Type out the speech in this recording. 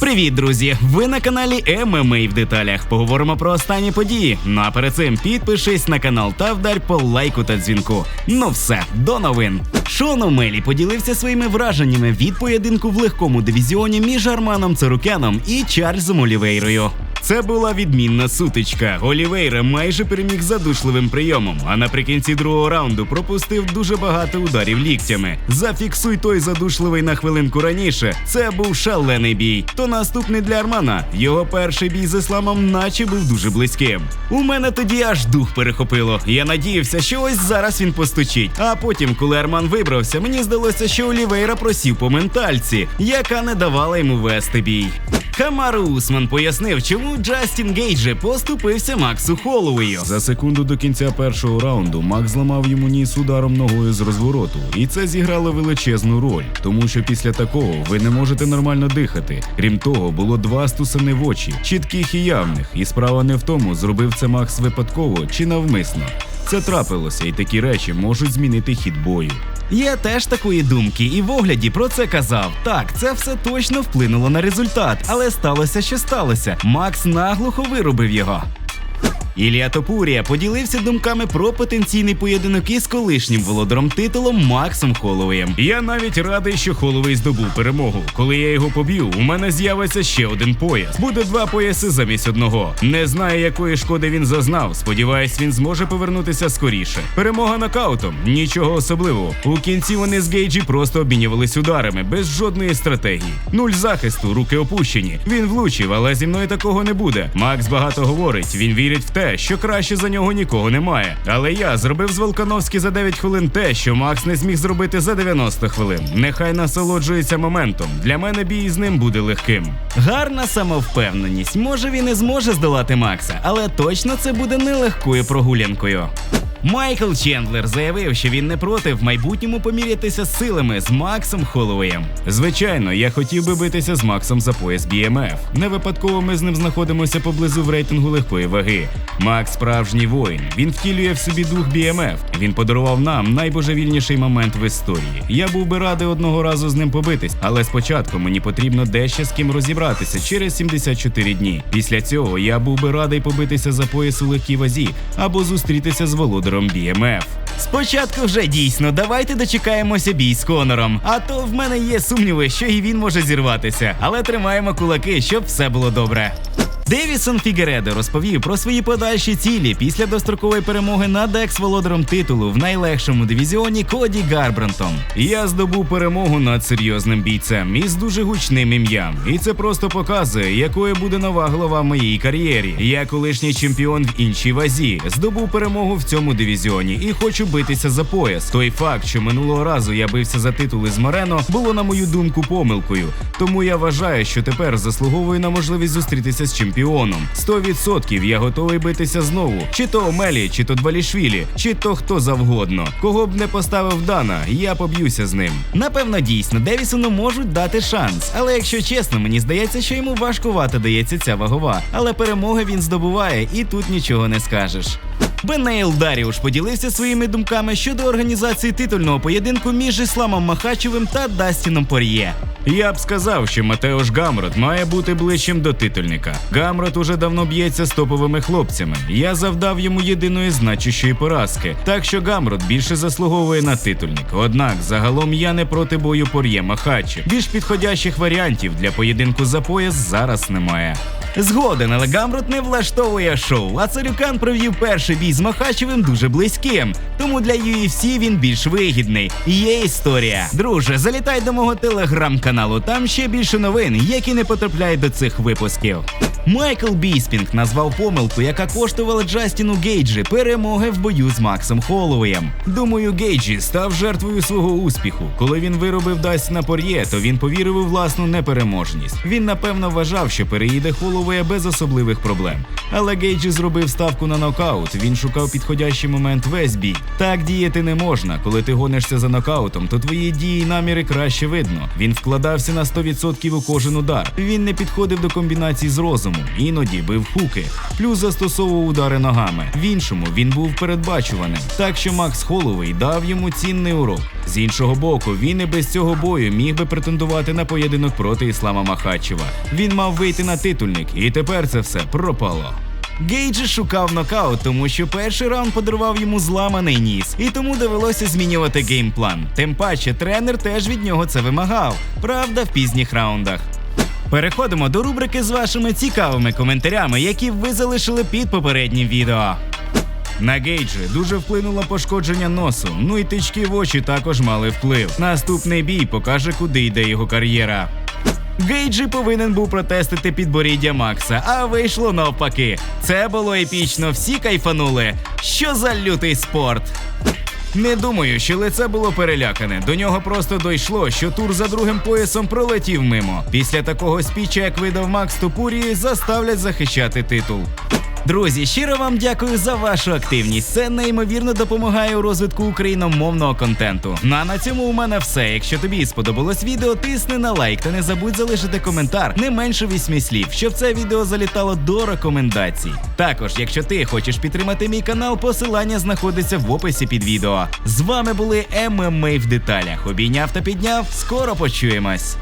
Привіт, друзі! Ви на каналі ММА в деталях. Поговоримо про останні події. Ну а перед цим підпишись на канал та вдарь по лайку та дзвінку. Ну все, до новин. Шон Омелі поділився своїми враженнями від поєдинку в легкому дивізіоні між Арманом Царукяном і Чарльзом Олівейрою. Це була відмінна сутичка. Олівейра майже переміг задушливим прийомом, а наприкінці другого раунду пропустив дуже багато ударів ліктями. Зафіксуй той задушливий на хвилинку раніше. Це був шалений бій. То наступний для Армана. Його перший бій з ісламом, наче був дуже близьким. У мене тоді аж дух перехопило. Я надіявся, що ось зараз він постучить. А потім, коли Арман вибрався, мені здалося, що Олівейра просів по ментальці, яка не давала йому вести бій. Камару Усман пояснив, чому Джастін Гейджі поступився Максу Холлоуею. За секунду до кінця першого раунду Мак зламав йому ніс ударом ногою з розвороту, і це зіграло величезну роль, тому що після такого ви не можете нормально дихати. Крім того, було два стусани в очі, чітких і явних. І справа не в тому, зробив це Макс випадково чи навмисно. Це трапилося, і такі речі можуть змінити хід бою. Я теж такої думки, і в огляді про це казав. Так, це все точно вплинуло на результат, але сталося, що сталося. Макс наглухо виробив його. Ілія Топурія поділився думками про потенційний поєдинок із колишнім володаром титулом Максом Холовеєм. Я навіть радий, що Холовий здобув перемогу. Коли я його поб'ю, у мене з'явиться ще один пояс. Буде два пояси замість одного. Не знаю, якої шкоди він зазнав. Сподіваюсь, він зможе повернутися скоріше. Перемога нокаутом нічого особливого. У кінці вони з Гейджі просто обмінювались ударами без жодної стратегії. Нуль захисту, руки опущені. Він влучив, але зі мною такого не буде. Макс багато говорить. Він вірить в те, що краще за нього нікого немає. Але я зробив з Волкановський за 9 хвилин те, що Макс не зміг зробити за 90 хвилин. Нехай насолоджується моментом. Для мене бій з ним буде легким. Гарна самовпевненість. Може він і зможе здолати Макса, але точно це буде нелегкою прогулянкою. Майкл Чендлер заявив, що він не проти в майбутньому помірятися силами з Максом Холлоуєм. Звичайно, я хотів би битися з Максом за пояс BMF. Не випадково ми з ним знаходимося поблизу в рейтингу легкої ваги. Макс справжній воїн. Він втілює в собі дух BMF. Він подарував нам найбожевільніший момент в історії. Я був би радий одного разу з ним побитись, але спочатку мені потрібно дещо з ким розібратися через 74 дні. Після цього я був би радий побитися за пояс у легкій вазі або зустрітися з володарем BMF. Спочатку вже дійсно, давайте дочекаємося бій з Конором. А то в мене є сумніви, що і він може зірватися. Але тримаємо кулаки, щоб все було добре. Девісон Фігередо розповів про свої подальші цілі після дострокової перемоги над екс-володарем титулу в найлегшому дивізіоні Коді Гарбрантом. Я здобув перемогу над серйозним бійцем із дуже гучним ім'ям, і це просто показує, якою буде нова глава в моїй кар'єрі. Я колишній чемпіон в іншій вазі, здобув перемогу в цьому дивізіоні і хочу битися за пояс. Той факт, що минулого разу я бився за титули з Морено, було на мою думку помилкою. Тому я вважаю, що тепер заслуговую на можливість зустрітися з чемпіоном. 100% я готовий битися знову. Чи то Омелі, чи то Двалішвілі, чи то хто завгодно. Кого б не поставив Дана, я поб'юся з ним. Напевно, дійсно, Девісону можуть дати шанс. Але якщо чесно, мені здається, що йому важкувато дається ця вагова. Але перемоги він здобуває, і тут нічого не скажеш. Бенейл Даріуш поділився своїми думками щодо організації титульного поєдинку між Ісламом Махачевим та Дастіном Пор'є. Я б сказав, що Матеош Гамрот має бути ближчим до титульника. Гамрот уже давно б'ється з топовими хлопцями. Я завдав йому єдиної значущої поразки, так що Гамрот більше заслуговує на титульник. Однак загалом я не проти бою Пор'є Махачі. Більш підходящих варіантів для поєдинку за пояс зараз немає. Згоден, але Гамрот не влаштовує шоу, а Царюкан провів перший бій з Махачевим дуже близьким. Тому для UFC він більш вигідний. Є історія. Друже, залітай до мого телеграм-каналу. Там ще більше новин, які не потрапляють до цих випусків. Майкл Біспінг назвав помилку, яка коштувала Джастіну Гейджі перемоги в бою з Максом Холлоуєм. Думаю, Гейджі став жертвою свого успіху. Коли він виробив Дастіна Пор'є, то він повірив у власну непереможність. Він напевно вважав, що переїде Холлоуея без особливих проблем. Але Гейджі зробив ставку на нокаут. Він шукав підходящий момент весь бій. Так діяти не можна. Коли ти гонишся за нокаутом, то твої дії і наміри краще видно. Він вкладався на 100% у кожен удар. Він не підходив до комбінацій з розумом, іноді бив хуки, плюс застосовував удари ногами. В іншому він був передбачуваним. Так що Макс Холовий дав йому цінний урок. З іншого боку, він і без цього бою міг би претендувати на поєдинок проти Іслама Махачева. Він мав вийти на титульник, і тепер це все пропало. Гейджі шукав нокаут, тому що перший раунд подарував йому зламаний ніс, і тому довелося змінювати геймплан. Тим паче, тренер теж від нього це вимагав. Правда, в пізніх раундах. Переходимо до рубрики з вашими цікавими коментарями, які ви залишили під попереднім відео. На Гейджі дуже вплинуло пошкодження носу, ну і тички в очі також мали вплив. Наступний бій покаже, куди йде його кар'єра. Гейджі повинен був протестити підборіддя Макса, а вийшло навпаки. Це було епічно, всі кайфанули. Що за лютий спорт? Не думаю, що лице було перелякане. До нього просто дійшло, що тур за другим поясом пролетів мимо. Після такого спіча, як видав Макс Топурії, заставлять захищати титул. Друзі, щиро вам дякую за вашу активність. Це неймовірно допомагає у розвитку україномовного контенту. Ну а на цьому у мене все. Якщо тобі сподобалось відео, тисни на лайк та не забудь залишити коментар не менше вісьми слів, щоб це відео залітало до рекомендацій. Також, якщо ти хочеш підтримати мій канал, посилання знаходиться в описі під відео. З вами були ММА в деталях. Обійняв та підняв. Скоро почуємось.